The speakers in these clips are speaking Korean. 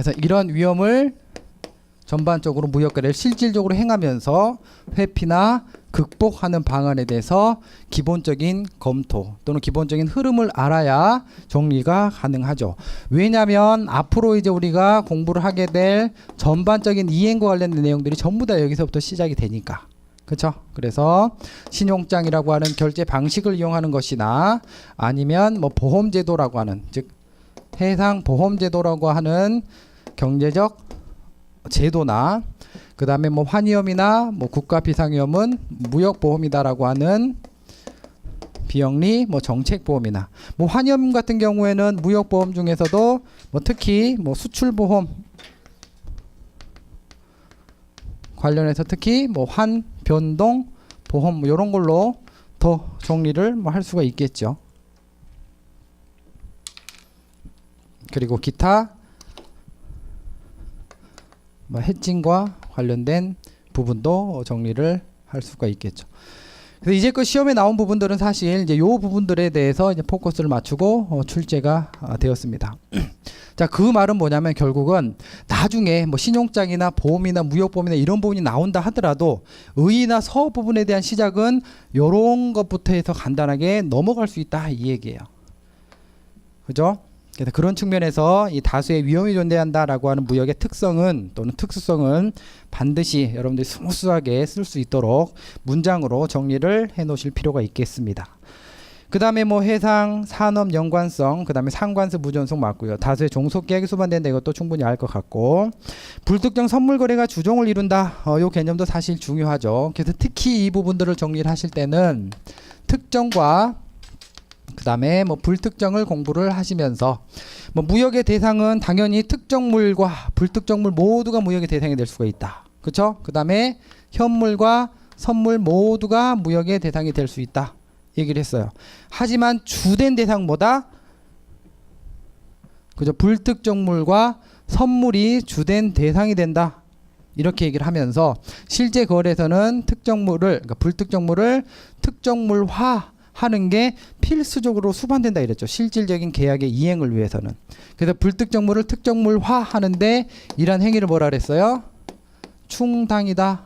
그래서 이런 위험을 전반적으로 무역거래를 실질적으로 행하면서 회피나 극복하는 방안에 대해서 기본적인 검토 또는 기본적인 흐름을 알아야 정리가 가능하죠. 왜냐하면 앞으로 이제 우리가 공부를 하게 될 전반적인 이행과 관련된 내용들이 전부 다 여기서부터 시작이 되니까. 그렇죠? 그래서 신용장이라고 하는 결제 방식을 이용하는 것이나 아니면 뭐 보험제도라고 하는 즉 해상 보험제도라고 하는 경제적 제도나 그 다음에 뭐 환위험이나 뭐 국가 비상위험은 무역보험이다라고 하는 비영리 뭐 정책보험이나 뭐 환위험 같은 경우에는 무역보험 중에서도 뭐 특히 뭐 수출보험 관련해서 특히 뭐 환 변동 보험 뭐 이런 걸로 더 정리를 뭐 할 수가 있겠죠. 그리고 기타 뭐 해칭과 관련된 부분도 정리를 할 수가 있겠죠. 그래서 이제껏 시험에 나온 부분들은 사실 이제 요 부분들에 대해서 이제 포커스를 맞추고 어, 출제가 아, 되었습니다. 자, 그 말은 뭐냐면 결국은 나중에 뭐 신용장이나 보험이나 무역보험이나 이런 부분이 나온다 하더라도 의의나 서 부분에 대한 시작은 요런 것부터 해서 간단하게 넘어갈 수 있다 이 얘기예요. 그죠? 그래서 그런 측면에서 이 다수의 위험이 존재한다라고 하는 무역의 특성은 또는 특수성은 반드시 여러분들이 스무스하게 쓸 수 있도록 문장으로 정리를 해 놓으실 필요가 있겠습니다. 그 다음에 뭐 해상 산업 연관성, 그 다음에 상관수 무전성 맞고요. 다수의 종속 계약이 수반된다 이것도 충분히 알 것 같고 불특정 선물 거래가 주종을 이룬다. 어, 요 개념도 사실 중요하죠. 그래서 특히 이 부분들을 정리를 하실 때는 특정과 그 다음에 뭐 불특정을 공부를 하시면서 뭐 무역의 대상은 당연히 특정물과 불특정물 모두가 무역의 대상이 될 수가 있다. 그렇죠? 그 다음에 현물과 선물 모두가 무역의 대상이 될 수 있다. 얘기를 했어요. 하지만 주된 대상보다 그죠? 불특정물과 선물이 주된 대상이 된다. 이렇게 얘기를 하면서 실제 거래에서는 특정물을 그러니까 불특정물을 특정물화 하는 게 필수적으로 수반된다 이랬죠. 실질적인 계약의 이행을 위해서는. 그래서 불특정물을 특정물화 하는데 이런 행위를 뭐라 그랬어요? 충당이다.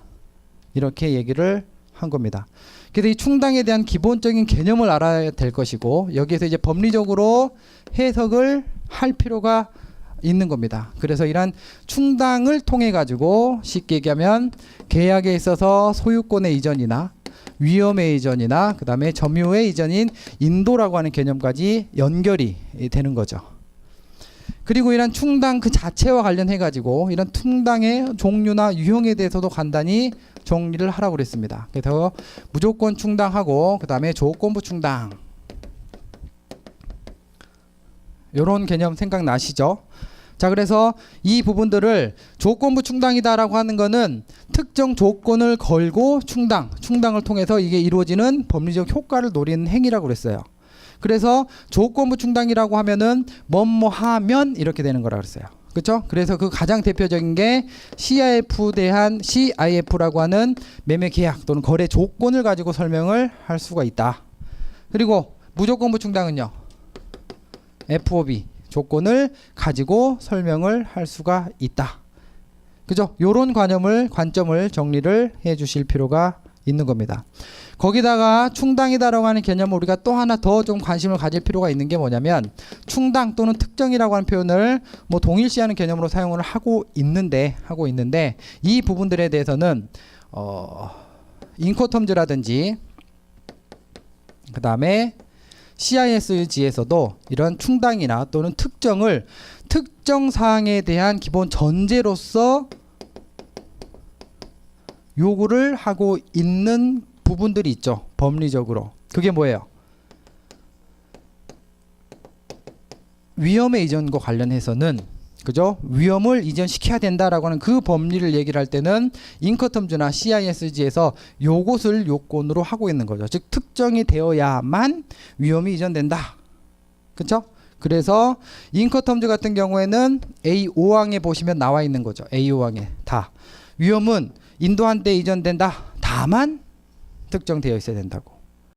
이렇게 얘기를 한 겁니다. 그래서 이 충당에 대한 기본적인 개념을 알아야 될 것이고 여기에서 이제 법리적으로 해석을 할 필요가 있는 겁니다. 그래서 이러한 충당을 통해 가지고 쉽게 얘기하면 계약에 있어서 소유권의 이전이나 위험의 이전이나 그 다음에 점유의 이전인 인도라고 하는 개념까지 연결이 되는 거죠. 그리고 이런 충당 그 자체와 관련해 가지고 이런 충당의 종류나 유형에 대해서도 간단히 정리를 하라고 그랬습니다. 그래서 무조건 충당하고 그 다음에 조건부 충당 요런 개념 생각나시죠? 자, 그래서 이 부분들을 조건부 충당이다라고 하는 거는 특정 조건을 걸고 충당, 충당을 통해서 이게 이루어지는 법리적 효과를 노리는 행위라고 그랬어요. 그래서 조건부 충당이라고 하면은 뭐뭐 하면 이렇게 되는 거라 그랬어요. 그렇죠? 그래서 그 가장 대표적인 게 CIF 대한 CIF라고 하는 매매 계약 또는 거래 조건을 가지고 설명을 할 수가 있다. 그리고 무조건부 충당은요. FOB 조건을 가지고 설명을 할 수가 있다. 그죠? 요런 관점을 관점을 정리를 해 주실 필요가 있는 겁니다. 거기다가 충당이다라고 하는 개념을 우리가 또 하나 더 좀 관심을 가질 필요가 있는 게 뭐냐면 충당 또는 특정이라고 하는 표현을 뭐 동일시하는 개념으로 사용을 하고 있는데 하고 있는데 이 부분들에 대해서는 어 인코텀즈라든지 그 다음에 CISG에서도 이런 충당이나 또는 특정을 특정 사항에 대한 기본 전제로서 요구를 하고 있는 부분들이 있죠. 법리적으로. 그게 뭐예요? 위험의 이전과 관련해서는 그죠? 위험을 이전시켜야 된다라고 하는 그 법리를 얘기를 할 때는 인커텀즈나 CISG에서 요것을 요건으로 하고 있는 거죠. 즉 특정이 되어야만 위험이 이전된다. 그렇죠? 그래서 인커텀즈 같은 경우에는 A5항에 보시면 나와 있는 거죠. A5항에 다 위험은 인도한 때 이전된다. 다만 특정되어 있어야 된다고.